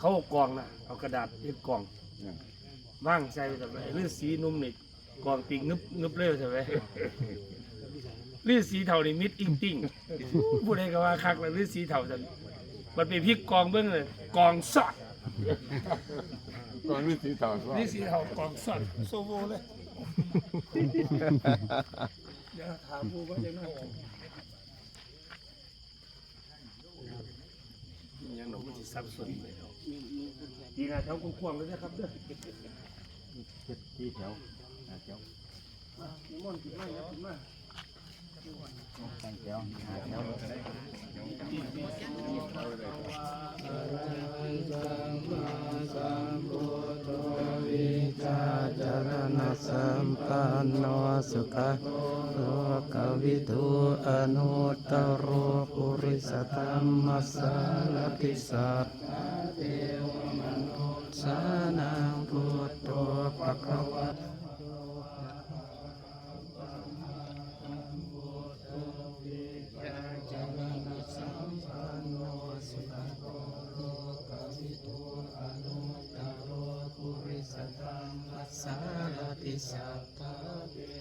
เขาเอากล่องนะเอากระดาษเย็บกล่องว่างใส่ไปแต่ไอ้ฤาษีหนุ่มนี่กล่องติงนึบนึบเร็วใช่ไหมฤาษีเท่านี่มิดอิงติงผู้ใดก็ว่าคักแล้วฤาษีเท่าจันมันไปพลิกกองเบื้องเลยกองสอดตอนนี้สีเทาสว่าฤาษีเท่ากองสอดโซโวเลยเดี๋ยวถามผู้ว่าจะนั่งยังหนูมันจะสับสนเลย เนาะดีนะแถวกว้างๆเลยนะครับเด้อที่แถวแถวนิมนต์ขึ้นมาครับขึ้นมาตั้งแถวหาแถวจ สุขะโลกวิทูอนุตตรโรปุริสธรรมสารติสัตเทวมนุสานังพุทโธปะคะวะสารติสัพพะ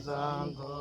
Santo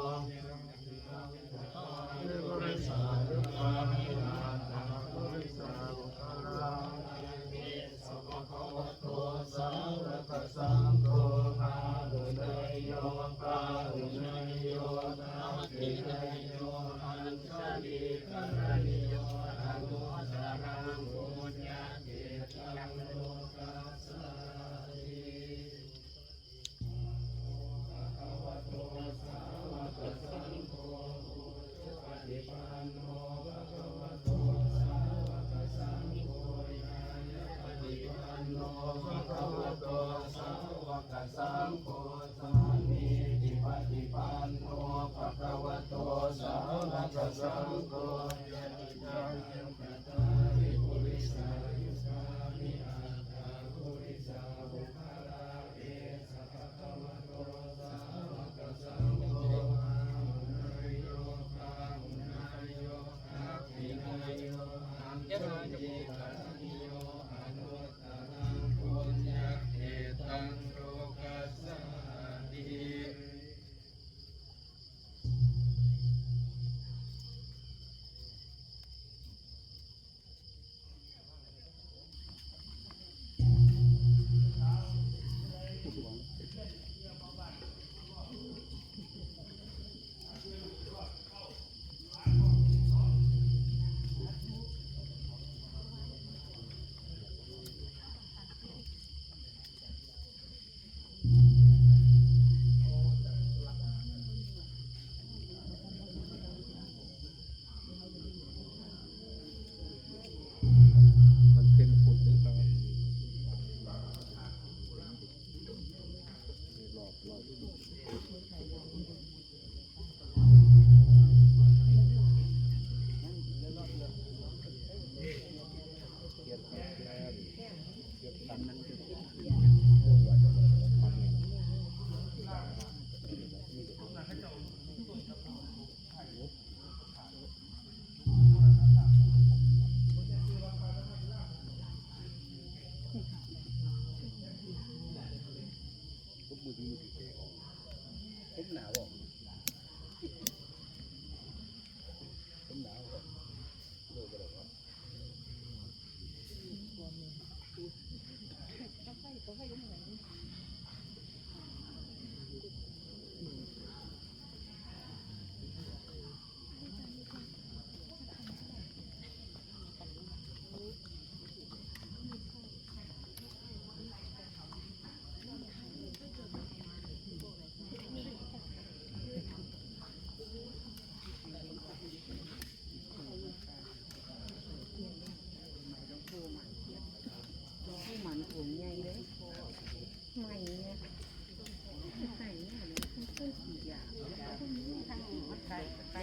ใช่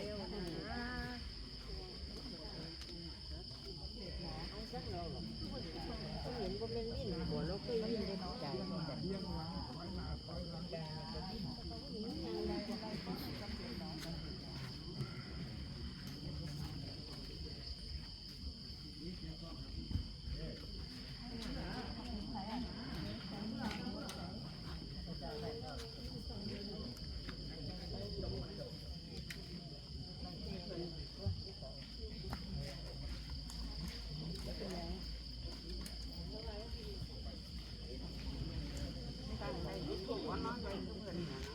อนไว้ก็เพื่อนนะ